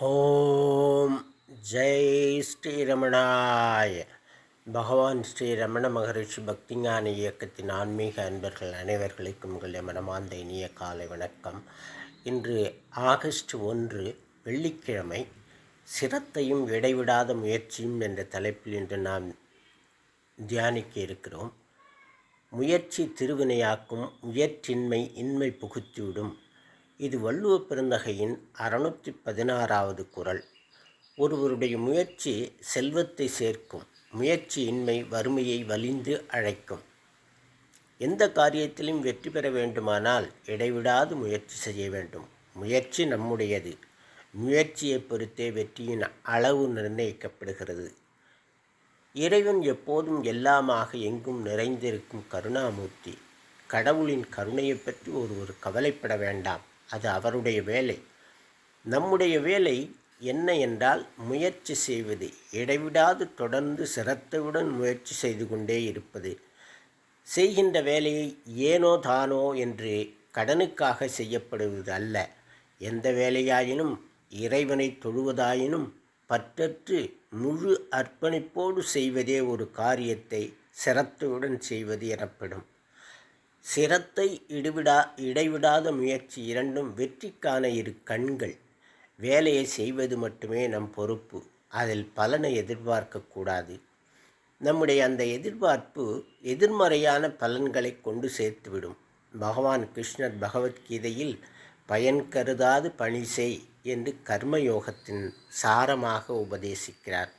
ஓம் ஜெய் ஸ்ரீரமணாய். பகவான் ஸ்ரீ ரமண மகரிஷி பக்திஞான இயக்கத்தின் ஆன்மீக அன்பர்கள் அனைவர்களுக்கும் உங்களுடைய மனமார்ந்த இனிய காலை வணக்கம். இன்று ஆகஸ்ட் ஒன்று வெள்ளிக்கிழமை சிரத்தையும் இடைவிடாத முயற்சியும் என்ற தலைப்பில் இன்று நாம் தியானிக்க இருக்கிறோம். முயற்சி திருவினையாக்கும் முயற்சின்மை இன்மை புகுத்திவிடும். இது வள்ளுவ பெருந்தகையின் அறுநூற்றி பதினாறாவது குரல். ஒருவருடைய முயற்சி செல்வத்தை சேர்க்கும் முயற்சியின்மை வறுமையை வலிந்து அழைக்கும். எந்த காரியத்திலும் வெற்றி பெற வேண்டுமானால் இடைவிடாது முயற்சி செய்ய வேண்டும். முயற்சி நம்முடையது. முயற்சியை பொறுத்தே வெற்றியின் அளவு நிர்ணயிக்கப்படுகிறது. இறைவன் எப்போதும் எல்லாமாக எங்கும் நிறைந்திருக்கும் கருணாமூர்த்தி. கடவுளின் கருணையை பற்றி ஒருவர் கவலைப்பட வேண்டாம். அது அவருடைய வேலை. நம்முடைய வேலை என்ன என்றால் முயற்சி செய்வது இடைவிடாது தொடர்ந்து சிரத்தையுடன் முயற்சி செய்து கொண்டே இருப்பது. செய்கின்ற வேலையை ஏனோ தானோ என்று கடனுக்காக செய்யப்படுவது அல்ல. எந்த வேலையாயினும் இறைவனை தொழுவதாயினும் பற்றற்று முழு அர்ப்பணிப்போடு செய்வதே ஒரு காரியத்தை சிரத்தையுடன் செய்வது எனப்படும். சிரத்தை இடுவிடா இடைவிடாத முயற்சி இரண்டும் வெற்றிக்கான இரு கண்கள். வேலையை செய்வது மட்டுமே நம் பொறுப்பு. அதில் பலனை எதிர்பார்க்கக்கூடாது நம்முடைய அந்த எதிர்பார்ப்பு எதிர்மறையான பலன்களை கொண்டு சேர்த்துவிடும். பகவான் கிருஷ்ணர் பகவத்கீதையில் பயன் கருதாது பணி செய் என்று கர்மயோகத்தின் சாரமாக உபதேசிக்கிறார்.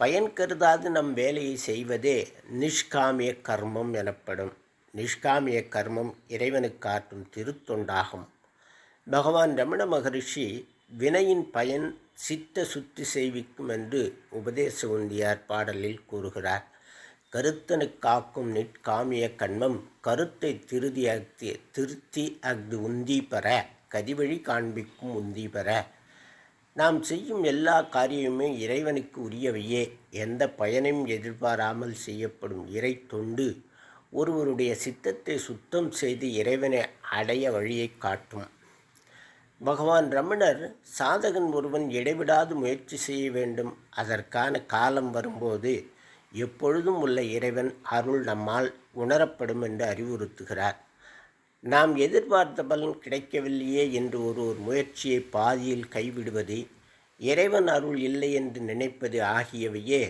பயன் கருதாது நம் வேலையை செய்வதே நிஷ்காமிய கர்மம் எனப்படும். நிஷ்காமிய கர்மம் இறைவனுக்கு காட்டும் திருத்தொண்டாகும். பகவான் ரமண மகரிஷி வினையின் பயன் சித்த சுத்தி செய்விக்கும் என்று உபதேச உந்தியார் பாடலில் கூறுகிறார். கருத்தனு காக்கும் நிற்காமிய கண்மம் கருத்தை திருதி அக்தி திருத்தி அஃது உந்தி பெற கதிவழி காண்பிக்கும் உந்தி பெற. நாம் செய்யும் எல்லா காரியமுமே இறைவனுக்கு உரியவையே. எந்த பயனையும் எதிர்பாராமல் செய்யப்படும் இறை தொண்டு ஒருவருடைய சித்தத்தை சுத்தம் செய்து இறைவனை அடைய வழியை காட்டும். பகவான் ரமணர் சாதகன் ஒருவன் இடைவிடாது முயற்சி செய்ய வேண்டும். அதற்கான காலம் வரும்போது எப்பொழுதும் உள்ள இறைவன் அருள் நம்மால் உணரப்படும் என்று அறிவுறுத்துகிறார். நாம் எதிர்பார்த்த பலன் கிடைக்கவில்லையே என்று ஒரு ஒரு முயற்சியை பாதியில் கைவிடுவது இறைவன் அருள் இல்லை என்று நினைப்பது ஆகியவையே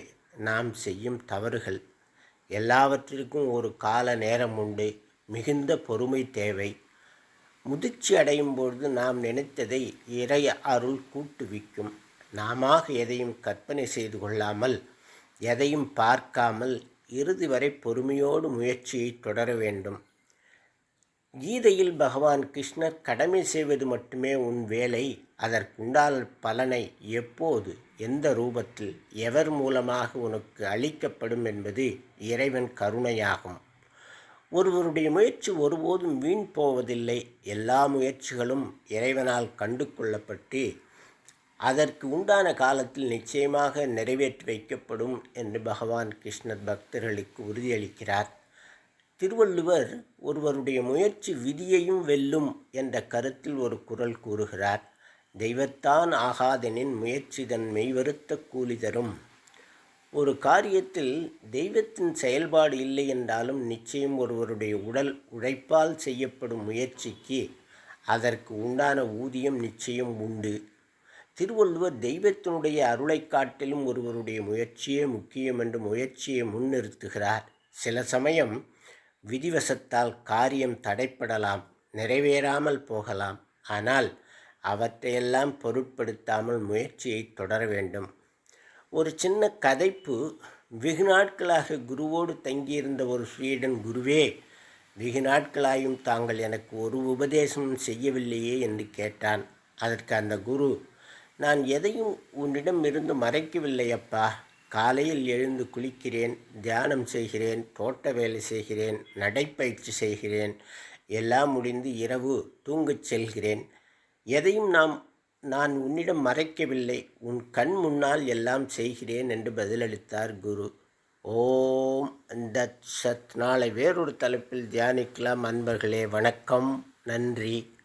நாம் செய்யும் தவறுகள். எல்லாவற்றிற்கும் ஒரு கால நேரம் உண்டு. மிகுந்த பொறுமை தேவை. முதிர்ச்சி அடையும் பொழுது நாம் நினைத்ததை இறைய அருள் கூட்டுவிக்கும். நாம எதையும் கற்பனை செய்து கொள்ளாமல் எதையும் பார்க்காமல் இறுதி வரை பொறுமையோடு முயற்சியை தொடர வேண்டும். கீதையில் பகவான் கிருஷ்ணர் கடமை செய்வது மட்டுமே உன் வேலை. அதற்குண்டான பலனை எப்போது எந்த ரூபத்தில் எவர் மூலமாக உனக்கு அளிக்கப்படும் என்பது இறைவன் கருணையாகும். ஒருவருடைய முயற்சி ஒருபோதும் வீண் போவதில்லை. எல்லா முயற்சிகளும் இறைவனால் கண்டு கொள்ளப்பட்டு அதற்கு உண்டான காலத்தில் நிச்சயமாக நிறைவேற்றி வைக்கப்படும் என்று பகவான் கிருஷ்ணர் பக்தர்களுக்கு உறுதியளிக்கிறார். திருவள்ளுவர் ஒருவருடைய முயற்சி விதியையும் வெல்லும் என்ற கருத்தில் ஒரு குரல் கூறுகிறார். தெய்வத்தான் ஆகாதெனின் முயற்சி தன் மெய்வருத்த கூலி தரும். ஒரு காரியத்தில் தெய்வத்தின் செயல்பாடு இல்லை என்றாலும் நிச்சயம் ஒருவருடைய உடல் உழைப்பால் செய்யப்படும் முயற்சிக்கு அதற்கு உண்டான ஊதியம் நிச்சயம் உண்டு. திருவள்ளுவர் தெய்வத்தினுடைய அருளை காட்டிலும் ஒருவருடைய முயற்சியே முக்கியம் என்று முயற்சியை முன்னிறுத்துகிறார். சில சமயம் விதிவசத்தால் காரியம் தடைப்படலாம் நிறைவேறாமல் போகலாம். ஆனால் அவற்றையெல்லாம் பொருட்படுத்தாமல் முயற்சியை தொடர வேண்டும். ஒரு சின்ன கதைப்பு. வெகு நாட்களாக குருவோடு தங்கியிருந்த ஒரு ஸ்வீடன் குருவே வெகு நாட்களாயும் தாங்கள் எனக்கு ஒரு உபதேசமும் செய்யவில்லையே என்று கேட்டான். அதற்கு அந்த குரு நான் எதையும் உன்னிடம் இருந்து மறைக்கவில்லையப்பா காலையில் எழுந்து குளிக்கிறேன் தியானம் செய்கிறேன் தோட்ட வேலை செய்கிறேன் நடைப்பயிற்சி செய்கிறேன். எல்லாம் முடிந்து இரவு தூங்கச் செல்கிறேன். எதையும் நாம் நான் உன்னிடம் மறைக்கவில்லை. உன் கண் முன்னால் எல்லாம் செய்கிறேன் என்று பதிலளித்தார் குரு. ஓம் தத் சத். நாளை வேறொரு தலைப்பில் தியானிக்கலாம் அன்பர்களே. வணக்கம். நன்றி.